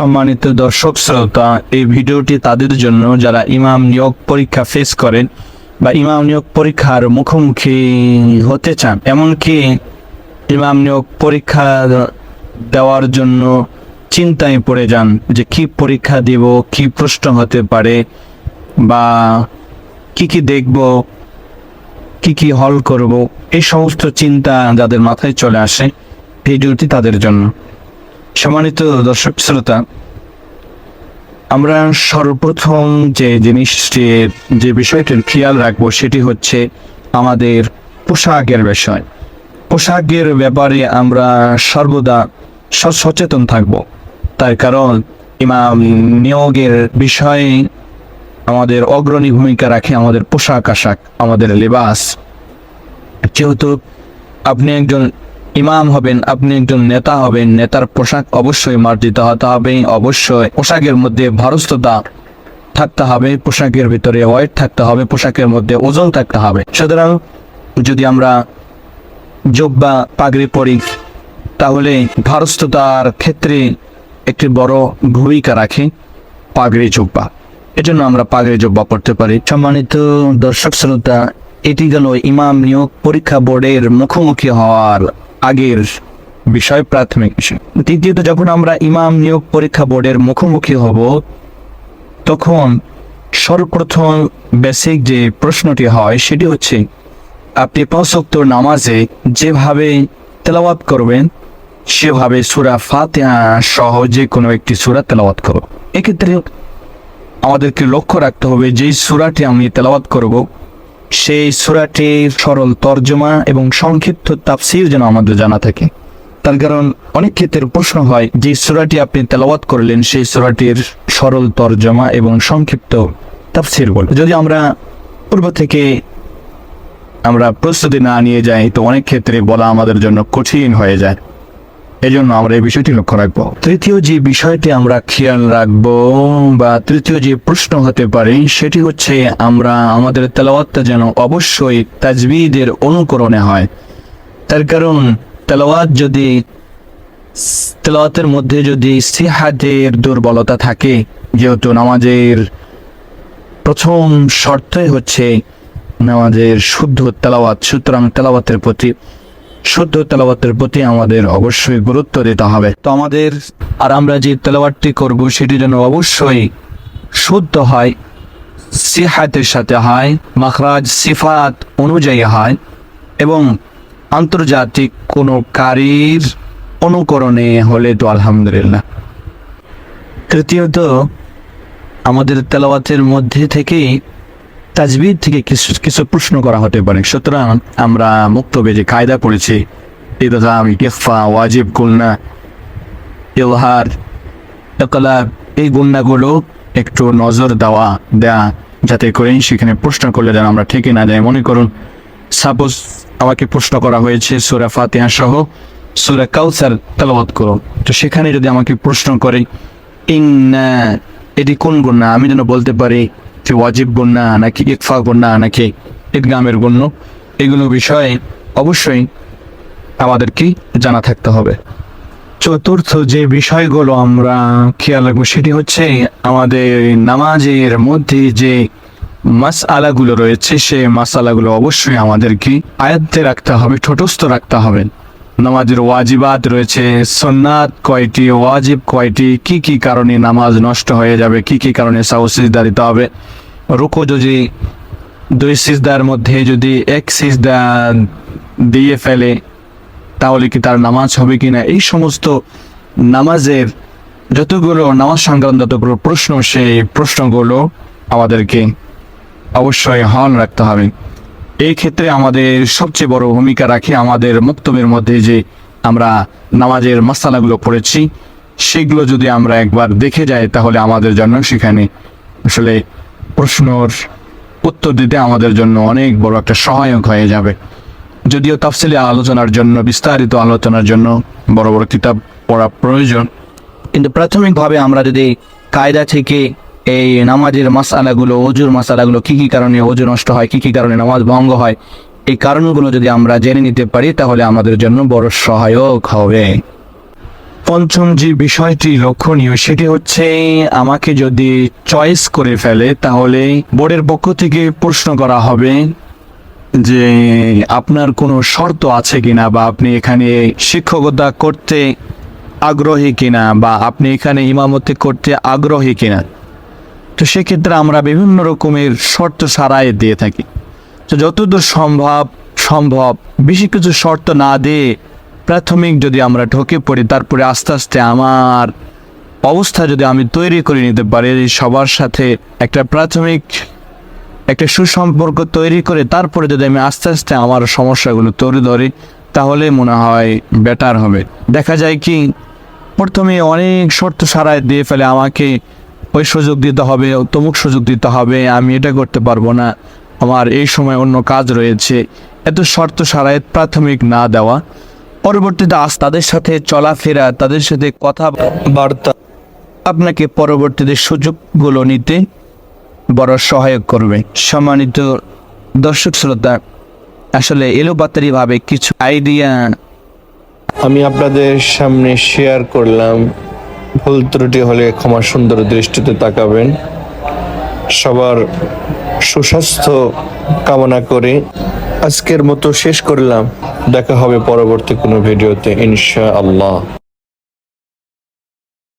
সম্মানিত দর্শক, শ্রোতা, এই ভিডিওটি তাদের জন্য যারা ইমাম নিয়োগ পরীক্ষা ফেস করেন বা ইমাম নিয়োগ পরীক্ষার মুখোমুখি হতে চান, এমনকি ইমাম নিয়োগ পরীক্ষা দেওয়ার জন্য চিন্তায় পড়ে যান যে কি পরীক্ষা দিব, কি প্রশ্ন হতে পারে বা কি কি দেখব, কি কি হল করব, এই সমস্ত চিন্তা যাদের মাথায় চলে আসে ভিডিওটি তাদের জন্য। সম্মানিত দর্শক শ্রোতা, আমরা সর্বপ্রথম যে জিনিসটি, যে বিষয়টির খেয়াল রাখব সেটি হচ্ছে আমাদের পোশাকের বিষয়। পোশাকের ব্যাপারে আমরা সর্বদা সচেতন থাকব। তার কারণ ইমাম নিয়োগের বিষয়ে আমাদের অগ্রণী ভূমিকা রাখে আমাদের পোশাক আশাক, আমাদের লেবাস। যেহেতু আপনি একজন ইমাম হবেন, আপনি একজন নেতা হবেন, নেতার পোশাক অবশ্যই মার্জিত হতে হবে, অবশ্যই পোশাকের মধ্যে ভারস্থতা থাকতে হবে, পোশাকের ভিতরে ওয়েট থাকতে হবে, পোশাকের মধ্যে ওজন থাকতে হবে। সুতরাং যদি আমরা জব্বা পাগড়ি পরি, তাহলে ভারস্থতার ক্ষেত্রে একটি বড় ভূমিকা রাখে পাগড়ি জব্বা। এজন্য আমরা পাগড়ি জব্বা পড়তে পারি। সম্মানিত দর্শক শ্রোতা, এটি গেল ইমাম নিয়োগ পরীক্ষা বোর্ডের মুখোমুখি হওয়ার আগের বিষয় প্রাথমিক বিষয়। দ্বিতীয়ত, যখন আমরা ইমাম নিয়োগ পরীক্ষা বোর্ডের মুখোমুখি হব, তখন সর্বপ্রথম বেসিক যে প্রশ্নটি হয়, সেটি হচ্ছে, আপনি পাঁচক্ত নামাজে যেভাবে তেলাওয়াত করবেন, সেভাবে সুরা ফাতিহা সহ যে কোনো একটি সুরা তেলাওয়াত করো এক্ষেত্রে আমাদেরকে লক্ষ্য রাখতে হবে যে সুরাটি আমি তেলাওয়াত করব সেই সুরাটির সরল তর্জমা এবং সংক্ষিপ্ত তাফসির যেন আমাদের জানা থাকে। তার কারণ অনেক ক্ষেত্রে প্রশ্ন হয়, যে সুরাটি আপনি তেলাওয়াত করলেন সেই সুরাটির সরল তর্জমা এবং সংক্ষিপ্ত তাফসির বল। যদি আমরা পূর্ব থেকে আমরা প্রস্তুতি না নিয়ে যাই, তো অনেক ক্ষেত্রে বলা আমাদের জন্য কঠিন হয়ে যায়। এজন্য আমরা এই বিষয়টি লক্ষ্য রাখব। তৃতীয় যে বিষয়টি আমরা খেয়াল রাখব বা তৃতীয় যে প্রশ্ন হতে পারে, সেটি হচ্ছে আমরা আমাদের তেলাওয়াতটা যেন অবশ্যই তাজবিদের অনুকরণে হয়। তার কারণ তেলাওয়াত যদি তেলাওয়াতের মধ্যে যদি সিহাতের দুর্বলতা থাকে, যেহেতু নামাজের প্রথম শর্তই হচ্ছে নামাজের শুদ্ধ তেলাওয়াত, সুতরাং তেলাওয়াতের প্রতি শুদ্ধ তেলাওয়াতের প্রতি আমাদের অবশ্যই গুরুত্ব দিতে হবে। তো আমাদের, আর আমরা যে তেলাওয়াতটি করব সেটি যেন অবশ্যই শুদ্ধ হয়, সিহাতের সাথে হয়, মাখরাজ সিফাত অনুযায়ী হয় এবং আন্তর্জাতিক কোনো কারির অনুকরণে হলে তো আলহামদুলিল্লাহ। তৃতীয়ত, আমাদের তেলাওয়াতের মধ্যে থেকেই তাজবিদ থেকে কিছু কিছু প্রশ্ন করা হতে পারে। সুতরাং আমরা মুক্তবে যে কায়দা করেছি ইদগাম, ইকেফা, ওয়াজিব, গুলনা, ইলহার, ইকলাব, এই গুন্নাগুলো একটু নজর দেওয়া, দেয়া, যাতে করে সেখানে প্রশ্ন করলে যেন আমরা ঠিকই না যাই। মনে করুন, সাপোজ আমাকে প্রশ্ন করা হয়েছে সুরা ফাতিহা সহ, সুরা কাউসার তেলাওয়াত করো তো সেখানে যদি আমাকে প্রশ্ন করে, ইন্না, এটি কোন গুন্না আমি যেন বলতে পারি যে ওয়াজিব গুন্না নাকি ইকফা গুন্না নাকি ঈদগামের গণ্য এগুলো বিষয়ে অবশ্যই আমাদেরকে জানা থাকতে হবে। চতুর্থ যে বিষয়গুলো আমরা খেয়াল রাখব, সেটি হচ্ছে আমাদের নামাজের মধ্যে যে মাস আলাগুলো রয়েছে, সে মাস আলাগুলো অবশ্যই আমাদেরকে আয়ত্তে রাখতে হবে, ঠোটস্থ রাখতে হবে। নামাজের ওয়াজিবাত রয়েছে। সন্ন্যাত কয়টি, ওয়াজিব কয়টি, কি কি কারণে নামাজ নষ্ট হয়ে যাবে, কি কি কারণে সাউসিজদা দিতে হবে? রুকো যদি দুই সিজদার মধ্যে যদি এক সিজদা দিয়ে ফেলে, তাহলে কি তার নামাজ হবে কি না এই সমস্ত নামাজের যতগুলো নামাজ সংক্রান্ত যতগুলো প্রশ্ন, সেই প্রশ্নগুলো আমাদেরকে অবশ্যই হন রাখতে হবে। এই ক্ষেত্রে আমাদের সবচেয়ে বড় ভূমিকা রাখে আমাদের বক্তব্যের মধ্যে যে আমরা নামাজের মশালাগুলো পড়েছি, সেগুলো যদি আমরা একবার দেখে যাই, তাহলে আমাদের জন্য সেখানে আসলে প্রশ্নর উত্তর দিতে আমাদের জন্য অনেক বড় একটা সহায়ক হয়ে যাবে। যদিও তফসিলি আলোচনার জন্য, বিস্তারিত আলোচনার জন্য বড় বড় কিতাব পড়া প্রয়োজন, কিন্তু প্রাথমিকভাবে আমরা যদি কায়দা থেকে এই নামাজের মাসালাগুলো অজুর মাসালাগুলো কি কি কারণে অজু নষ্ট হয়, কি কি কারণে নামাজ ভঙ্গ হয়, এই কারণগুলো যদি আমরা জেনে নিতে পারি, তাহলে আমাদের জন্য বড় সহায়ক হবে। পঞ্চম যে বিষয়টি লক্ষণীয়, সেটি হচ্ছে আমাকে যদি চয়েস করে ফেলে, তাহলে বোর্ডের পক্ষ থেকে প্রশ্ন করা হবে যে, আপনার কোনো শর্ত আছে কিনা বা আপনি এখানে শিক্ষকতা করতে আগ্রহী কিনা বা আপনি এখানে ইমামতি করতে আগ্রহী কিনা? তো সেক্ষেত্রে আমরা বিভিন্ন রকমের শর্ত সারাই দিয়ে থাকি। তো যতদূর সম্ভব সম্ভব, বেশি কিছু শর্ত না দিয়ে প্রাথমিক যদি আমরা ঢোকে পড়ি, তারপরে আস্তে আস্তে আমার অবস্থা যদি আমি তৈরি করে নিতে পারি, সবার সাথে একটা প্রাথমিক, একটা সুসম্পর্ক তৈরি করে তারপরে যদি আমি আস্তে আস্তে আমার সমস্যাগুলো তৈরি ধরি, তাহলে মনে হয় বেটার হবে। দেখা যায় কি, প্রথমে অনেক শর্ত সারায় দিয়ে ফেলে আমাকে ওই সুযোগ দিতে হবে তমুক সুযোগ দিতে হবে, আমি এটা করতে পারব না। আমার এই সময় অন্য কাজ রয়েছে। এত শর্ত সারায় প্রাথমিক না দেওয়া। পরবর্তীতে আস তাদের সাথে চলাফেরা, তাদের সাথে কথাবার্তা আপনাকে পরবর্তীতে সুযোগগুলো নিতে বড় সহায়ক করবে। সম্মানিত দর্শক শ্রোতা, আসলে এলোপাতারি ভাবে কিছু আইডিয়া আমি আপনাদের সামনে শেয়ার করলাম। ভুল ত্রুটি হলে ক্ষমা সুন্দর দৃষ্টিতে তাকাবেন। সবার সুস্বাস্থ্য কামনা করে। আজকের মতো শেষ করলাম। দেখা হবে পরবর্তী কোনো ভিডিওতে ইনশা আল্লাহ